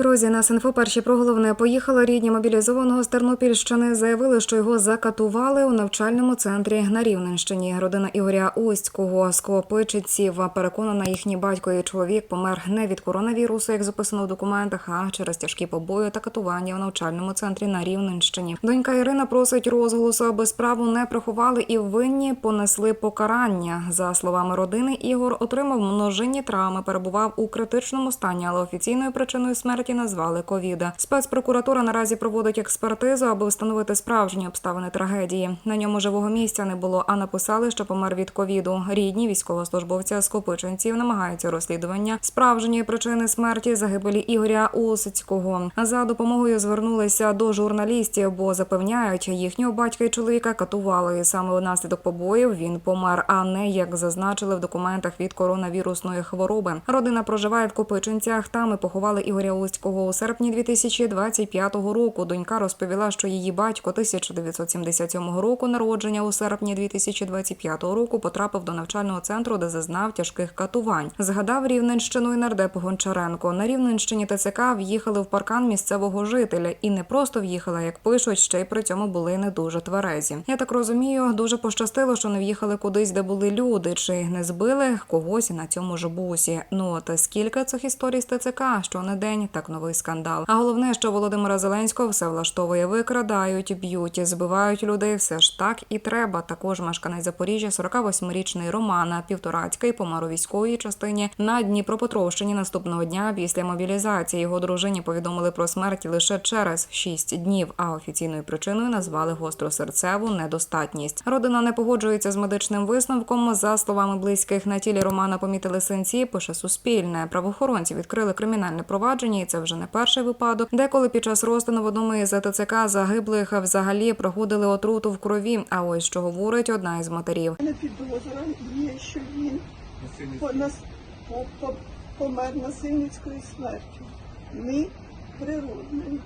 Друзі, нас інфо перші про головне поїхали. Рідні мобілізованого з Тернопільщини заявили, що його закатували у навчальному центрі на Рівненщині. Родина Ігоря Устького з Копичиців переконана, їхній батько і чоловік помер не від коронавірусу, як записано в документах, а через тяжкі побої та катування у навчальному центрі на Рівненщині. Донька Ірина просить розголосу, аби справу не приховали і винні понесли покарання. За словами родини, Ігор отримав множинні травми, перебував у критичному стані, але офіційною причиною смерті назвали ковіда. Спецпрокуратура наразі проводить експертизу, аби встановити справжні обставини трагедії. На ньому живого місця не було, а написали, що помер від ковіду. Рідні військовослужбовця з Копичинців намагаються розслідування справжньої причини смерті загибелі Ігоря Усицького. За допомогою звернулися до журналістів, бо запевняють, їхнього батька і чоловіка катували. Саме внаслідок побоїв він помер, а не як зазначили в документах від коронавірусної хвороби. Родина проживає в Копичинцях. Там і поховали Ігоря Устького у серпні 2025 року. Донька розповіла, що її батько 1977 року народження у серпні 2025 року потрапив до навчального центру, де зазнав тяжких катувань. Згадав Рівненщину і нардеп Гончаренко. На Рівненщині ТЦК в'їхали в паркан місцевого жителя і не просто в'їхали, як пишуть, ще й при цьому були не дуже тверезі. Я так розумію, дуже пощастило, що не в'їхали кудись, де були люди, чи не збили когось на цьому ж бусі. Ну от скільки цих історій з ТЦК, що не день, так новий скандал. А головне, що Володимира Зеленського все влаштовує, викрадають, б'ють, збивають людей. Все ж так і треба. Також мешканець Запоріжжя, 48-річний Романа Півторацький помер у військовій частині на Дніпропетровщині наступного дня після мобілізації. Його дружині повідомили про смерть лише через 6 днів. А офіційною причиною назвали гостросерцеву недостатність. Родина не погоджується з медичним висновком. За словами близьких на тілі Романа помітили синці. Пише Суспільне. Правоохоронці відкрили кримінальне провадження, і це вже не перший випадок. Деколи під час розтину в одному із ТЦК загиблих взагалі проходили отруту в крові. А ось що говорить одна із матерів. мене підозра є, що він по, нас, по, по, помер насильницькою смертю. Не природною.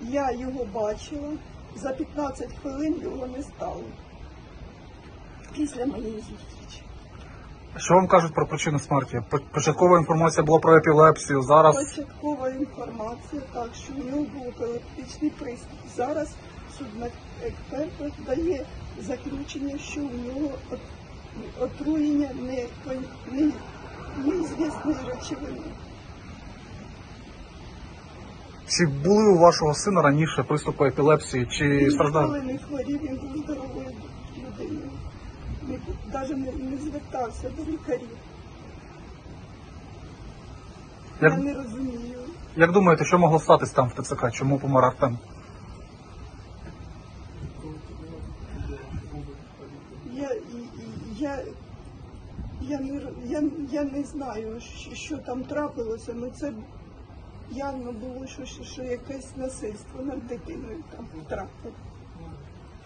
Я його бачила, за 15 хвилин його не стало. Після моєї зустрічі. Що вам кажуть про причину смерті? Початкова інформація була про епілепсію. Зараз Початкова інформація, так, що в нього був епілептичний приступ. Зараз судмедексперт дає заключення, що у нього отруєння не, не, неізвісної речовини. чи були у вашого сина раніше приступи епілепсії, чи страждав? ніколи не хворів, він був здоровою людиною. Навіть не, не звертався до лікарів. Я не розумію. як думаєте, що могло статись там в ТЦК? Чому помер Артем? Я, я, я, не, я, я не знаю, що, що там трапилося, але це явно було, що, що, що якесь насильство над дитиною там трапило.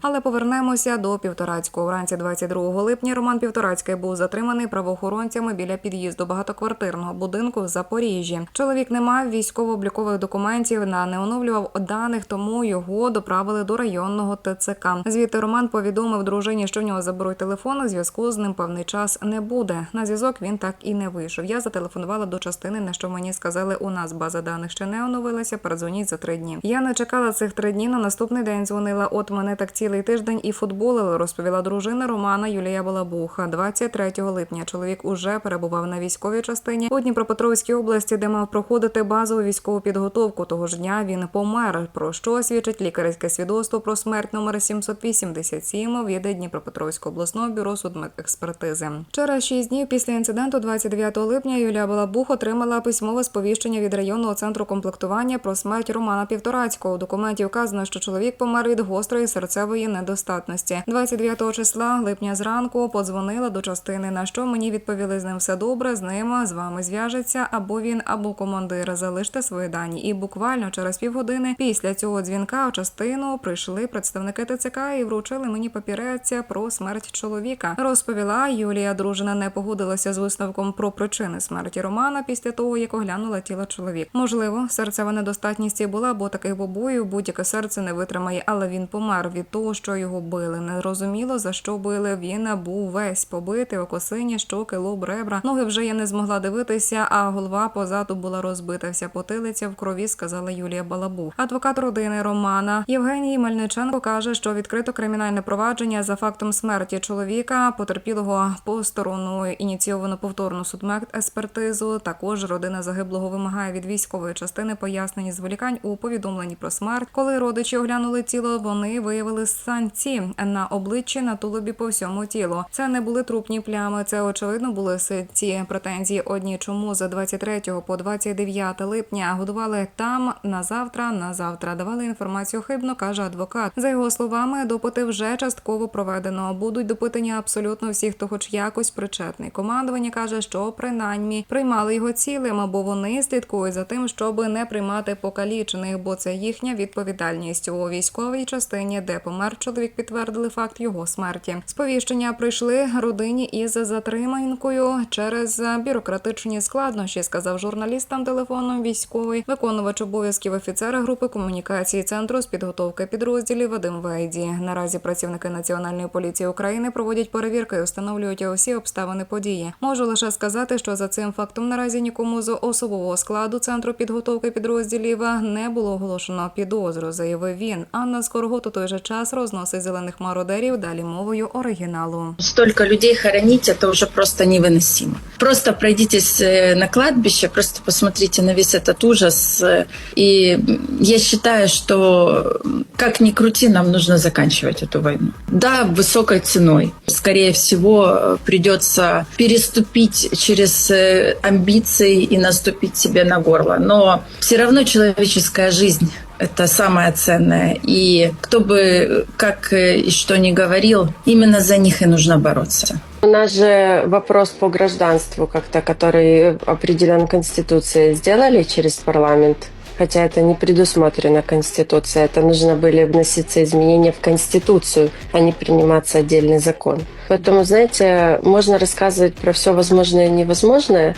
Але повернемося до Півторацького. Вранці 22 липня Роман Півторацький був затриманий правоохоронцями біля під'їзду багатоквартирного будинку в Запоріжжі. Чоловік не мав військово-облікових документів, на не оновлював даних, тому його доправили до районного ТЦК. Звідти Роман повідомив дружині, що в нього заберуть телефон. Зв'язку з ним певний час не буде. На зв'язок він так і не вийшов. Я зателефонувала до частини, на що мені сказали, у нас база даних ще не оновилася. Передзвоніть за три дні. Я не чекала цих три дні. На наступний день дзвонила. От мене так цілий тиждень і футболили, розповіла дружина Романа Юлія Балабуха. 23 липня чоловік уже перебував на військовій частині у Дніпропетровській області, де мав проходити базову військову підготовку. Того ж дня він помер. Про що свідчить лікарське свідоцтво про смерть номер 787 від Дніпропетровського обласного бюро судмедекспертизи. Через шість днів після інциденту, 29 липня, Юлія Балабух отримала письмове сповіщення від районного центру комплектування про смерть Романа Півторацького. У документі вказано, що чоловік помер від гострої серцевої недостатності. 29 числа липня зранку подзвонила до частини, на що мені відповіли з ним все добре, з ним з вами зв'яжеться або він, або командир. Залиште свої дані. І буквально через півгодини після цього дзвінка у частину прийшли представники ТЦК і вручили мені папірець про смерть чоловіка. Розповіла Юлія. Дружина не погодилася з висновком про причини смерті Романа після того, як оглянула тіло чоловік. Можливо, серцева недостатність і була, бо таких побоїв будь-яке серце не витримає, але він помер від того, що його били. Незрозуміло за що били. Він був весь побитий, окосині, щоки, лоб, ребра. Ноги вже я не змогла дивитися, а голова позаду була розбита. Вся потилиця в крові, сказала Юлія Балабу. Адвокат родини Романа Євгеній Мельниченко каже, що відкрито кримінальне провадження за фактом смерті чоловіка, потерпілого посторонною ініційовано повторну судмедекспертизу. Також родина загиблого вимагає від військової частини пояснень зволікань у повідомленні про смерть. Коли родичі оглянули тіло, вони виявили санці на обличчі, на тулубі по всьому тілу. Це не були трупні плями. Це очевидно були сильці. Претензії одні, чому за 23 по 29 липня годували там на завтра, на завтра давали інформацію хибно, каже адвокат. За його словами, допити вже частково проведено. Будуть допитані абсолютно всі, хто хоч якось причетний. Командування каже, що принаймні приймали його цілим, або вони слідкують за тим, щоб не приймати покалічених, бо це їхня відповідальність у військовій частині, де помер чоловік, підтвердили факт його смерті. Сповіщення прийшли родині із затриманкою через бюрократичні складнощі, сказав журналістам телефоном військовий виконувач обов'язків офіцера групи комунікації центру з підготовки підрозділів Вадим Вейді. Наразі працівники Національної поліції України проводять перевірки і встановлюють усі обставини події. Можу лише сказати, що за цим фактом наразі нікому з особового складу центру підготовки підрозділів не було оголошено підозру, заявив він. Анна Скоргот у той же час розносить зелених мародерів далі мовою оригіналу. Столько людей хоронить, это уже просто невыносимо. Просто пройдитесь э, на кладбище, просто посмотрите на весь этот ужас. э, И я считаю, что м, как ни крути, нам нужно заканчивать эту войну. Да, высокой ценой. Скорее всего, э, придется переступить через э, амбиции и наступить себе на горло. Но все равно человеческая жизнь это самое ценное. И кто бы как и что ни говорил, именно за них и нужно бороться. У нас же вопрос по гражданству как-то, который определен Конституцией, сделали через парламент. Хотя это не предусмотрено Конституцией. Это нужно были вноситься изменения в Конституцию, а не приниматься отдельный закон. Поэтому, знаете, можно рассказывать про все возможное и невозможное,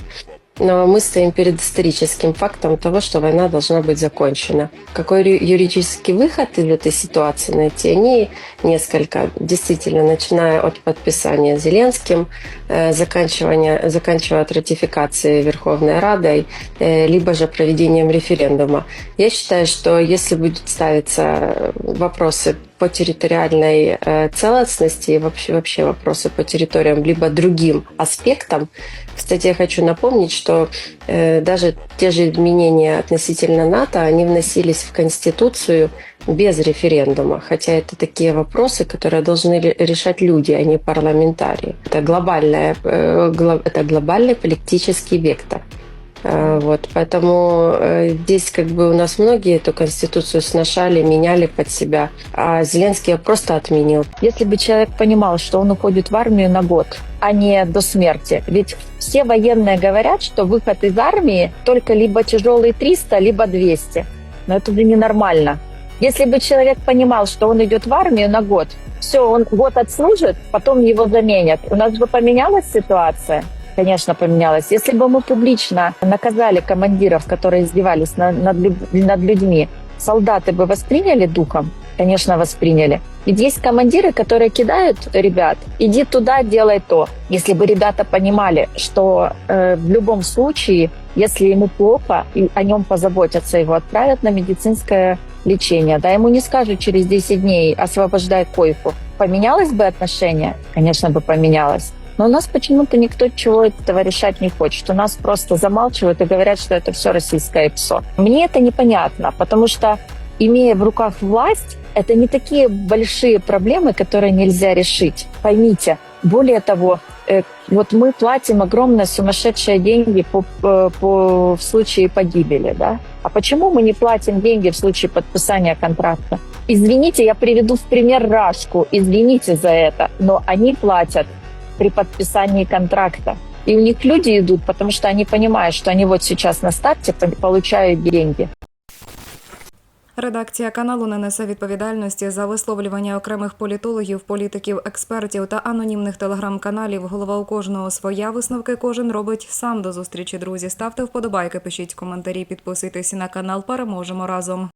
но мы стоим перед историческим фактом того, что война должна быть закончена. Какой юридический выход из этой ситуации найти? Они несколько, действительно, начиная от подписания Зеленским, э, заканчивания, заканчивая от ратификации Верховной Радой, э, либо же проведением референдума. Я считаю, что если будут ставиться э, вопросы по территориальной э, целостности и вообще, вообще вопросы по территориям, либо другим аспектам, кстати, я хочу напомнить, что э, даже те же изменения относительно НАТО, они вносились в Конституцию без референдума, хотя это такие вопросы, которые должны ре- решать люди, а не парламентарии. Это, глобальная, э, это глобальный политический вектор. Э, Вот, поэтому э, здесь как бы у нас многие эту конституцию сношали, меняли под себя, а Зеленский ее просто отменил. Если бы человек понимал, что он уходит в армию на год, а не до смерти. Ведь все военные говорят, что выход из армии только либо тяжелый 300, либо 200. Но это же ненормально. Если бы человек понимал, что он идет в армию на год, все, он год отслужит, потом его заменят. У нас бы поменялась ситуация? Конечно, поменялась. Если бы мы публично наказали командиров, которые издевались на- над, над людьми, солдаты бы восприняли духом? Конечно, восприняли. Ведь есть командиры, которые кидают ребят, иди туда, делай то. Если бы ребята понимали, что э, в любом случае, если ему плохо, и о нем позаботятся, его отправят на медицинское лечение. Да, ему не скажут через 10 дней освобождай койку. Поменялось бы отношение? Конечно бы поменялось. Но у нас почему-то никто чего этого решать не хочет. У нас просто замалчивают и говорят, что это все российское ПСО. Мне это непонятно, потому что имея в руках власть, это не такие большие проблемы, которые нельзя решить. Поймите, более того, э, вот мы платим огромные сумасшедшие деньги по, по, по- в случае погибели, да? А почему мы не платим деньги в случае подписания контракта? Извините, я приведу в пример Рашку, извините за это, но они платят при подписании контракта. И у них люди идут, потому что они понимают, что они вот сейчас на старте по- получают деньги. Редакція каналу не несе відповідальності за висловлювання окремих політологів, політиків, експертів та анонімних телеграм-каналів. Голова у кожного своя висновки кожен робить сам до зустрічі. Друзі, ставте вподобайки, пишіть коментарі, підписуйтесь на канал. Переможемо разом.